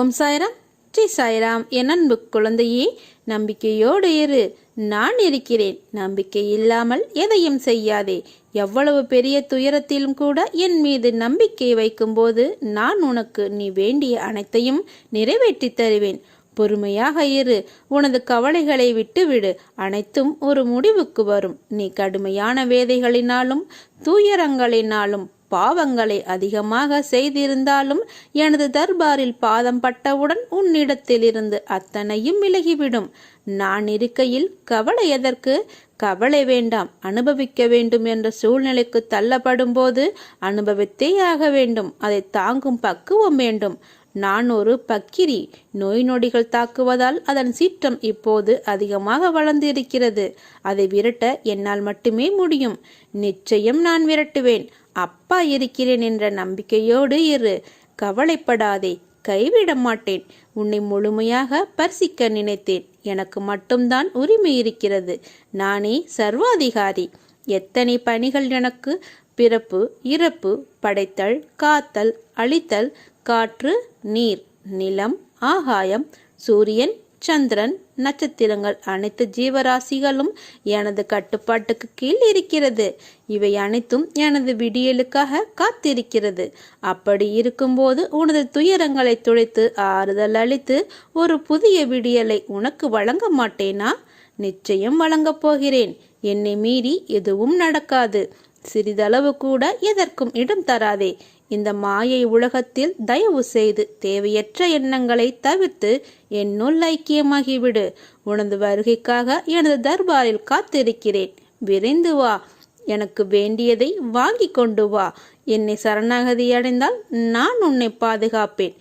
ஓம் சாய்ராம். ஸ்ரீ சாய்ராம். என் அன்பு குழந்தையே நம்பிக்கையோடு இரு. நான் இருக்கிறேன். நம்பிக்கை இல்லாமல் எதையும் செய்யாதே. எவ்வளவு பெரிய துயரத்திலும் கூட என் மீது நம்பிக்கை வைக்கும்போது நான் உனக்கு நீ வேண்டிய அனைத்தையும் நிறைவேற்றி தருவேன். பொறுமையாக இரு. உனது கவலைகளை விட்டுவிடு. அனைத்தும் ஒரு முடிவுக்கு வரும். நீ கடுமையான வேதைகளினாலும் துயரங்களினாலும் பாவங்களை அதிகமாக செய்திருந்தாலும் எனது தர்பாரில் பாதம் பட்டவுடன் உன்னிடத்திலிருந்து அத்தனையும் விலகிவிடும். நான் இருக்கையில் கவலை எதற்கு? கவலை வேண்டாம் அனுபவிக்க வேண்டும் என்ற சூழ்நிலைக்கு தள்ளப்படும் போது அனுபவித்தே ஆக வேண்டும். அதை தாங்கும் பக்குவம் வேண்டும். நான் ஒரு பக்கிரி நோய் நொடிகள் தாக்குவதால் அதன் சீற்றம் இப்போது அதிகமாக வளர்ந்து இருக்கிறது அதை விரட்ட என்னால் மட்டுமே முடியும். நிச்சயம் நான் விரட்டுவேன். அப்பா இருக்கிறேன் என்ற நம்பிக்கையோடு இரு. கவலைப்படாதே. கைவிட மாட்டேன். உன்னை முழுமையாக பரிசிக்க நினைத்தேன். எனக்கு மட்டும்தான் உரிமை இருக்கிறது. நானே சர்வாதிகாரி. எத்தனை பணிகள் எனக்கு பிறப்பு இறப்பு படைத்தல் காத்தல் அழித்தல் காற்று நீர் நிலம் ஆகாயம் சூரியன் சந்திரன் நட்சத்திரங்கள் அனைத்து ஜீவராசிகளும் எனது கட்டுப்பாட்டுக்கு கீழ் இருக்கிறது. இவை அனைத்தும் எனது விடியலுக்காக காத்திருக்கிறது. அப்படி இருக்கும்போது உனது துயரங்களை துடைத்து ஆறுதல் அளித்து ஒரு புதிய விடியலை உனக்கு வழங்க மாட்டேனா? நிச்சயம் வழங்கப் போகிறேன். என்னை மீறி எதுவும் நடக்காது. சிறிதளவு கூட எதற்கும் இடம் தராதே. இந்த மாயை உலகத்தில் தயவு செய்து தேவையற்ற எண்ணங்களை தவிர்த்து என்னுள் ஐக்கியமாகிவிடு. உனது வருகைக்காக எனது தர்பாரில் காத்திருக்கிறேன். விரைந்து வா. எனக்கு வேண்டியதை வாங்கி கொண்டு வா. என்னை சரணாகதி அடைந்தால் நான் உன்னை பாதுகாப்பேன்.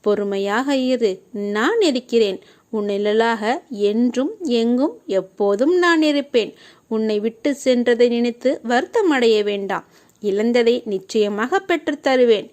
பொறுமையாக இரு. நான் இருக்கிறேன். உன் நிழலாக என்றும் எங்கும் எப்போதும் நான் இருப்பேன். உன்னை விட்டு சென்றதை நினைத்து வருத்தமடைய வேண்டாம். இழந்ததை நிச்சயமாக பெற்றுத் தருவேன்.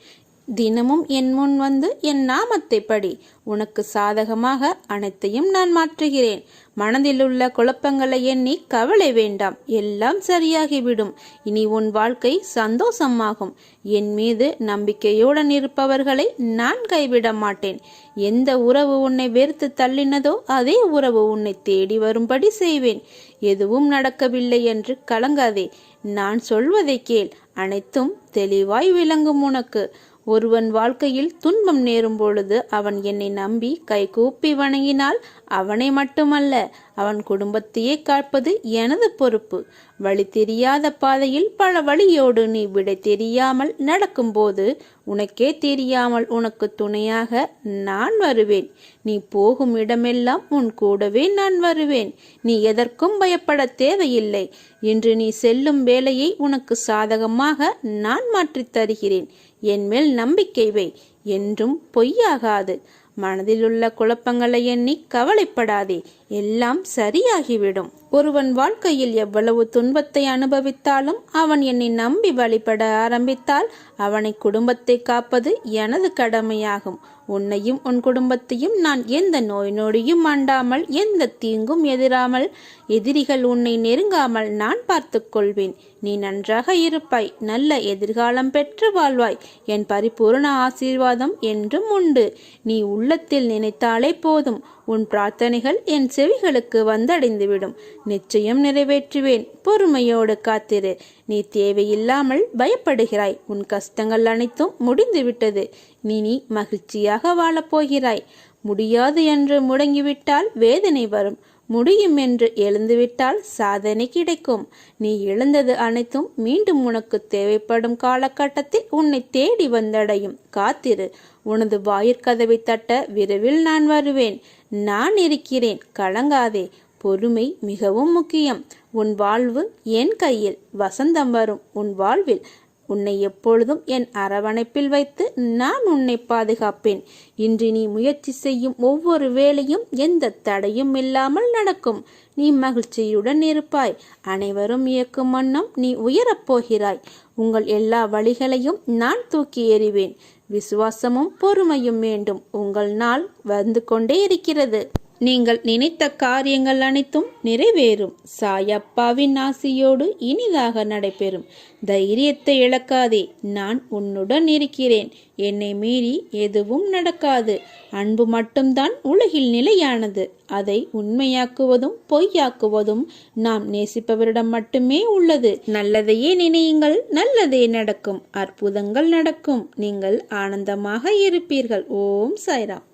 தினமும் என் முன் வந்து என் நாமத்தை படி. உனக்கு சாதகமாக அனைத்தையும் நான் மாற்றுகிறேன். மனதில் உள்ள குழப்பங்களை எண்ணி கவலை வேண்டாம். எல்லாம் சரியாகிவிடும். இனி உன் வாழ்க்கை சந்தோஷமாகும். என் மீது நம்பிக்கையுடன் இருப்பவர்களை நான் கைவிட மாட்டேன். எந்த உறவு உன்னை வெறுத்து தள்ளினதோ அதே உறவு உன்னை தேடி வரும்படி செய்வேன். எதுவும் நடக்கவில்லை என்று கலங்காதே. நான் சொல்வதை கேள். அனைத்தும் தெளிவாய் விளங்கும் உனக்கு. ஒருவன் வாழ்க்கையில் துன்பம் நேரும் பொழுது அவன் என்னை நம்பி கைகூப்பி வணங்கினால் அவனை மட்டுமல்ல அவன் குடும்பத்தையே காப்பது எனது பொறுப்பு. வழி தெரியாத பாதையில் பல வழியோடு நீ விடை தெரியாமல் நடக்கும்போது உனக்கே தெரியாமல் உனக்கு துணையாக நான் வருவேன். நீ போகும் இடமெல்லாம் உன் கூடவே நான் வருவேன். நீ எதற்கும் பயப்பட தேவையில்லை. இன்று நீ செல்லும் வேலையை உனக்கு சாதகமாக நான் மாற்றித் தருகிறேன். என் மேல் நம்பிக்கை வை. என்றும் பொய்யாகாது. மனதிலுள்ள குழப்பங்களை எண்ணி கவலைப்படாதே. எல்லாம் சரியாகிவிடும். ஒருவன் வாழ்க்கையில் எவ்வளவு துன்பத்தை அனுபவித்தாலும் அவன் என்னை நம்பி வழிபட ஆரம்பித்தால் அவனை குடும்பத்தை காப்பது எனது கடமையாகும். உன்னையும் உன் குடும்பத்தையும் நான் எந்த நோய் நொடியும் அண்டாமல் எந்த தீங்கும் எதிராமல் எதிரிகள் உன்னை நெருங்காமல் நான் பார்த்து கொள்வேன். நீ நன்றாக இருப்பாய் நல்ல எதிர்காலம் பெற்று வாழ்வாய். என் பரிபூர்ண ஆசீர்வாதம் என்றும் உண்டு. நீ உள்ளத்தில் நினைத்தாலே போதும். உன் பிரார்த்தனைகள் என் செவிகளுக்கு வந்தடைந்துவிடும். நிச்சயம் நிறைவேற்றுவேன். பொறுமையோடு காத்திரு. நீ தேவையில்லாமல் பயப்படுகிறாய். உன் கஷ்டங்கள் அனைத்தும் முடிந்துவிட்டது. நீ நீ மகிழ்ச்சியாக வாழப்போகிறாய். முடியாது என்று முடங்கிவிட்டால் வேதனை வரும். முடியும் என்று எழுந்துவிட்டால் சாதனை கிடைக்கும். நீ இழந்தது அனைத்தும் மீண்டும் உனக்கு தேவைப்படும் காலகட்டத்தில் உன்னை தேடி வந்தடையும். காத்திரு. உனது வாயிற்கதவை தட்ட விரைவில் நான் வருவேன். நான் இருக்கிறேன் கலங்காதே. பொறுமை மிகவும் முக்கியம். உன் வாழ்வு என் கையில் வசந்தம் வரும். உன் வாழ்வில் உன்னை எப்பொழுதும் என் அரவணைப்பில் வைத்து நான் உன்னை பாதுகாப்பேன். இன்று நீ முயற்சி செய்யும் ஒவ்வொரு வேலையும் எந்த தடையும் இல்லாமல் நடக்கும். நீ மகிழ்ச்சியுடன் இருப்பாய். அனைவரும் இயக்கும் வண்ணம் நீ உயரப் போகிறாய். உங்கள் எல்லா வழிகளையும் நான் தூக்கி எறிவேன். விசுவாசமும் பொறுமையும் வேண்டும் உங்கள் நாள் வந்து கொண்டே இருக்கிறது. நீங்கள் நினைத்த காரியங்கள் அனைத்தும் நிறைவேறும். சாயப்பாவின் ஆசியோடு இனிதாக நடைபெறும். தைரியத்தை இழக்காதே நான் உன்னுடன் இருக்கிறேன். என்னை மீறி எதுவும் நடக்காது. அன்பு மட்டும்தான் உலகில் நிலையானது. அதை உண்மையாக்குவதும் பொய்யாக்குவதும் நாம் நேசிப்பவரிடம் மட்டுமே உள்ளது. நல்லதையே நினையுங்கள் நல்லதே நடக்கும். அற்புதங்கள் நடக்கும். நீங்கள் ஆனந்தமாக இருப்பீர்கள். ஓம் சாய்ராம்.